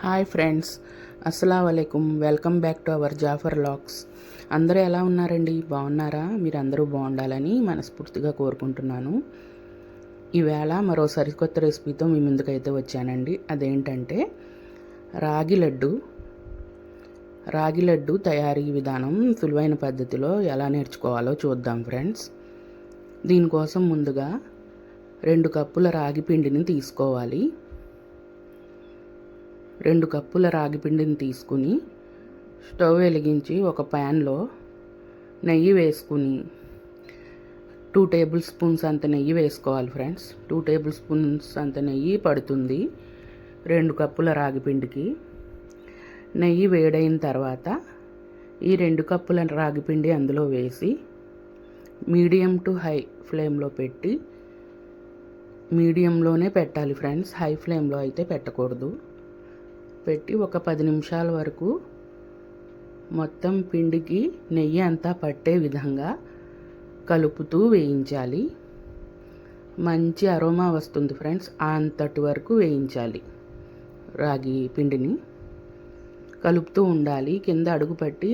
Hi friends అస్సలం వలైకుం welcome back to our Jafar lakhs. అందరూ ఎలా ఉన్నారండి? బాగున్నారా? మీరు అందరూ బాగుండాలని మనస్ఫూర్తిగా కోరుకుంటున్నాను. ఈవేళ మరో సరికొత్త రెసిపీతో మీ ముందుకైతే వచ్చానండి. అదేంటంటే రాగి లడ్డు. రాగి లడ్డు తయారీ విధానం సులువైన పద్ధతిలో ఎలా నేర్చుకోవాలో చూద్దాం ఫ్రెండ్స్. దీనికోసం ముందుగా రెండు కప్పుల రాగి పిండిని తీసుకోవాలి. రెండు కప్పుల రాగి పిండిని తీసుకుని స్టవ్ వెలిగించి ఒక ప్యాన్లో నెయ్యి వేసుకుని టూ టేబుల్ స్పూన్స్ అంత నెయ్యి వేసుకోవాలి ఫ్రెండ్స్. టూ టేబుల్ స్పూన్స్ అంత నెయ్యి పడుతుంది. రెండు కప్పుల రాగి పిండికి నెయ్యి వేడైన తర్వాత ఈ రెండు కప్పుల రాగి పిండి అందులో వేసి మీడియం టు హై ఫ్లేమ్లో పెట్టి మీడియంలోనే పెట్టాలి ఫ్రెండ్స్. హై ఫ్లేమ్లో అయితే పెట్టకూడదు. పెట్టి ఒక పది నిమిషాల వరకు మొత్తం పిండికి నెయ్యి అంతా పట్టే విధంగా కలుపుతూ వేయించాలి. మంచి అరోమా వస్తుంది ఫ్రెండ్స్ అంతటి వరకు వేయించాలి రాగి పిండిని. కలుపుతూ ఉండాలి కింద అడుగు పెట్టి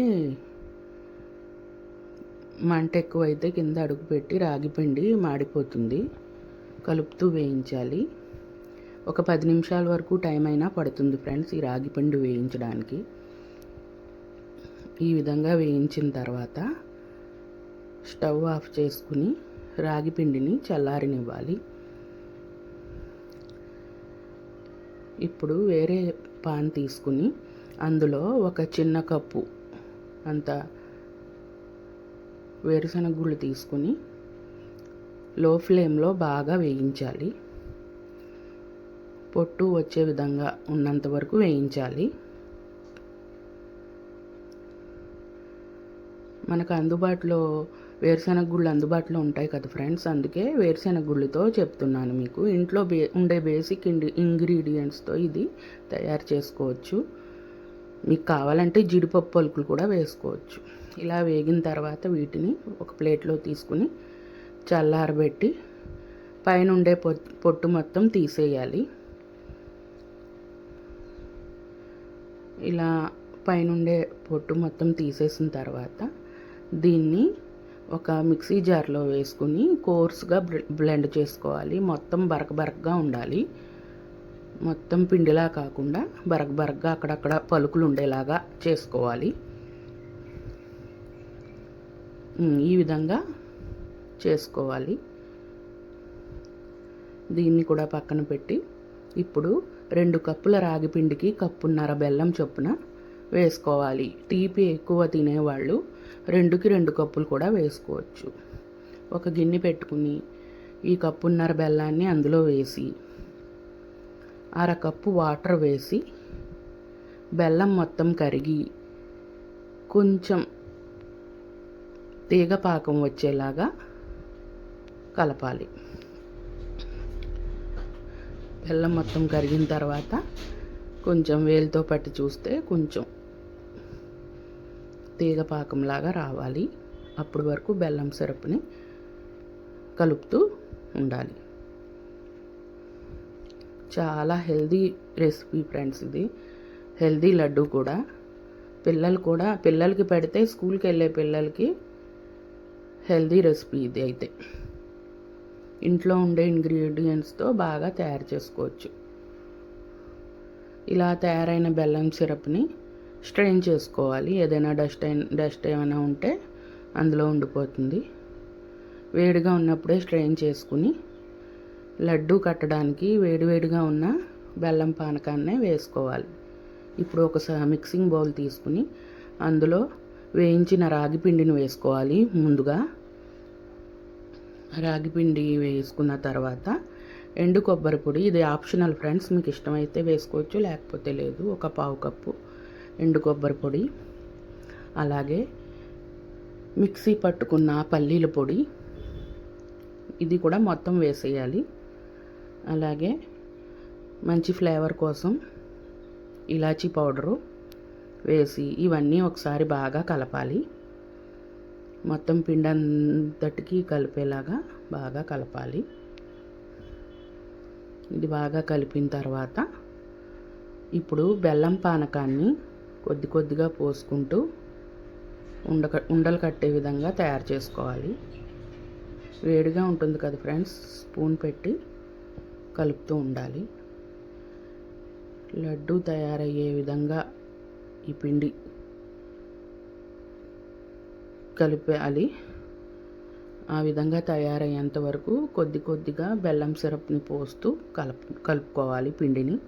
మంట ఎక్కువైతే కింద అడుగు పెట్టి రాగి పిండి మాడిపోతుంది. కలుపుతూ వేయించాలి. ఒక పది నిమిషాల వరకు టైం అయినా పడుతుంది ఫ్రెండ్స్ ఈ రాగి పిండి వేయించడానికి. ఈ విధంగా వేయించిన తర్వాత స్టవ్ ఆఫ్ చేసుకుని రాగి పిండిని చల్లారనివ్వాలి. ఇప్పుడు వేరే పాన్ తీసుకుని అందులో ఒక చిన్న కప్పు అంత వేరుశనగ గుళ్ళు తీసుకుని లో ఫ్లేమ్లో బాగా వేయించాలి. పొట్టు వచ్చే విధంగా ఉన్నంత వరకు వేయించాలి. మనకు అందుబాటులో వేరుశెనగ గుళ్ళు అందుబాటులో ఉంటాయి కదా ఫ్రెండ్స్ అందుకే వేరుశెనగ గుళ్ళతో చెప్తున్నాను మీకు. ఇంట్లో బే ఉండే బేసిక్ ఇండి ఇంగ్రీడియంట్స్తో ఇది తయారు చేసుకోవచ్చు. మీకు కావాలంటే జీడిపప్పు పలుకులు కూడా వేసుకోవచ్చు. ఇలా వేగిన తర్వాత వీటిని ఒక ప్లేట్లో తీసుకుని చల్లారబెట్టి పైన ఉండే పొట్టు మొత్తం తీసేయాలి. ఇలా పైనుండే పొట్టు మొత్తం తీసేసిన తర్వాత దీన్ని ఒక మిక్సీ జార్లో వేసుకుని కోర్స్గా బ్లెండ్ చేసుకోవాలి. మొత్తం బరక బరకగా ఉండాలి. మొత్తం పిండిలా కాకుండా బరక బరకగా అక్కడక్కడ పలుకులు ఉండేలాగా చేసుకోవాలి. ఈ విధంగా చేసుకోవాలి. దీన్ని కూడా పక్కన పెట్టి ఇప్పుడు రెండు కప్పుల రాగి పిండికి కప్పున్నర బెల్లం చొప్పున వేసుకోవాలి. తీపి ఎక్కువ తినేవాళ్ళు రెండుకి రెండు కప్పులు కూడా వేసుకోవచ్చు. ఒక గిన్నె పెట్టుకుని ఈ కప్పున్నర బెల్లాన్ని అందులో వేసి అరకప్పు వాటర్ వేసి బెల్లం మొత్తం కరిగి కొంచెం తీగ పాకం వచ్చేలాగా కలపాలి. బెల్లం మొత్తం కరిగిన తర్వాత కొంచెం వేలుతో పట్టి చూస్తే కొంచెం తీగ పాకంలాగా రావాలి. అప్పటి వరకు బెల్లం సిరప్ని కలుపుతూ ఉండాలి. చాలా హెల్దీ రెసిపీ ఫ్రెండ్స్ ఇది. హెల్దీ లడ్డు కూడా. పిల్లలు కూడా పిల్లలకి పెడితే స్కూల్కి వెళ్ళే పిల్లలకి హెల్దీ రెసిపీ ఇది అయితే. ఇంట్లో ఉండే ఇంగ్రీడియంట్స్తో బాగా తయారు చేసుకోవచ్చు. ఇలా తయారైన బెల్లం సిరప్ని స్ట్రెయిన్ చేసుకోవాలి. ఏదైనా డస్ట్ డస్ట్ ఏమైనా ఉంటే అందులో ఉండిపోతుంది. వేడిగా ఉన్నప్పుడే స్ట్రెయిన్ చేసుకుని లడ్డు కట్టడానికి వేడివేడిగా ఉన్న బెల్లం పానకాన్నే వేసుకోవాలి. ఇప్పుడు ఒక మిక్సింగ్ బౌల్ తీసుకుని అందులో వేయించిన రాగి పిండిని వేసుకోవాలి. ముందుగా రాగిపిండి వేసుకున్న తర్వాత ఎండు కొబ్బరి పొడి ఇది ఆప్షనల్ ఫ్రెండ్స్ మీకు ఇష్టమైతే వేసుకోవచ్చు లేకపోతే లేదు. ఒక పావు కప్పు ఎండు కొబ్బరి పొడి అలాగే మిక్సీ పట్టుకున్న పల్లీల పొడి ఇది కూడా మొత్తం వేసేయాలి. అలాగే మంచి ఫ్లేవర్ కోసం ఇలాచీ పౌడరు వేసి ఇవన్నీ ఒకసారి బాగా కలపాలి. మొత్తం పిండి అంతటికి కలిపేలాగా బాగా కలపాలి. ఇది బాగా కలిపిన తర్వాత ఇప్పుడు బెల్లం పానకాన్ని కొద్ది కొద్దిగా పోసుకుంటూ ఉండక ఉండలు కట్టే విధంగా తయారు చేసుకోవాలి. వేడిగా ఉంటుంది కదా ఫ్రెండ్స్ స్పూన్ పెట్టి కలుపుతూ ఉండాలి. లడ్డు తయారయ్యే విధంగా ఈ పిండి కలిపేయాలి. ఆ విధంగా తయారయ్యేంత వరకు కొద్ది కొద్దిగా బెల్లం సిరప్ని పోస్తూ కలుపు కలుపుకోవాలి పిండిని.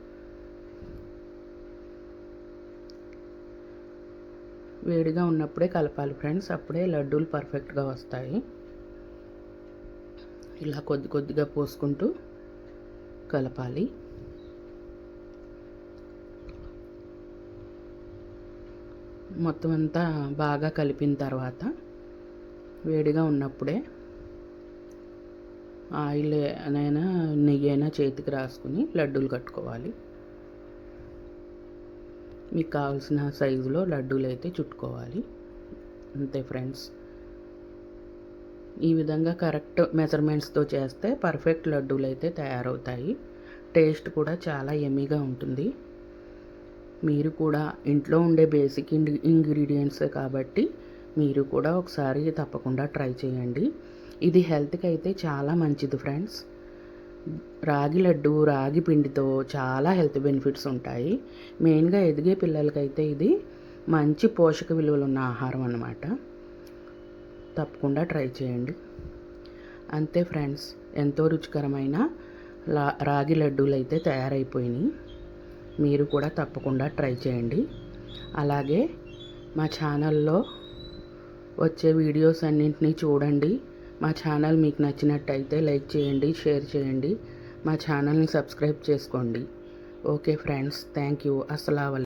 వేడిగా ఉన్నప్పుడే కలపాలి ఫ్రెండ్స్. అప్పుడే లడ్డూలు పర్ఫెక్ట్గా వస్తాయి. ఇలా కొద్ది కొద్దిగా పోసుకుంటూ కలపాలి. మొత్తం అంతా బాగా కలిపిన తర్వాత వేడిగా ఉన్నప్పుడే ఆయిల్ అయినా నెయ్యి అయినా చేతికి రాసుకుని లడ్డూలు కట్టుకోవాలి. మీకు కావాల్సిన సైజులో లడ్డూలు అయితే చుట్టుకోవాలి. అంతే ఫ్రెండ్స్. ఈ విధంగా కరెక్ట్ మెజర్మెంట్స్తో చేస్తే పర్ఫెక్ట్ లడ్డూలు అయితే తయారవుతాయి. టేస్ట్ కూడా చాలా ఎమీగా ఉంటుంది. మీరు కూడా ఇంట్లో ఉండే బేసిక్ ఇంగ్రీడియంట్స్ కాబట్టి మీరు కూడా ఒకసారి తప్పకుండా ట్రై చేయండి. ఇది హెల్త్కి అయితే చాలా మంచిది ఫ్రెండ్స్ రాగి లడ్డు రాగి పిండితో చాలా హెల్త్ బెనిఫిట్స్ ఉంటాయి. మెయిన్గా ఎదిగే పిల్లలకైతే ఇది మంచి పోషక విలువలు ఉన్న ఆహారం అన్నమాట. తప్పకుండా ట్రై చేయండి. అంతే ఫ్రెండ్స్ ఎంతో రుచికరమైన లా రాగి లడ్డూలు అయితే తయారైపోయినాయి. మీరు కూడా తప్పకుండా ట్రై చేయండి. అలాగే మా ఛానల్లో వచ్చే వీడియోస్ అన్నింటినీ చూడండి. మా ఛానల్ మీకు నచ్చినట్టయితే లైక్ చేయండి షేర్ చేయండి. మా ఛానల్ని సబ్స్క్రైబ్ చేసుకోండి. Okay friends thank you. అస్సలం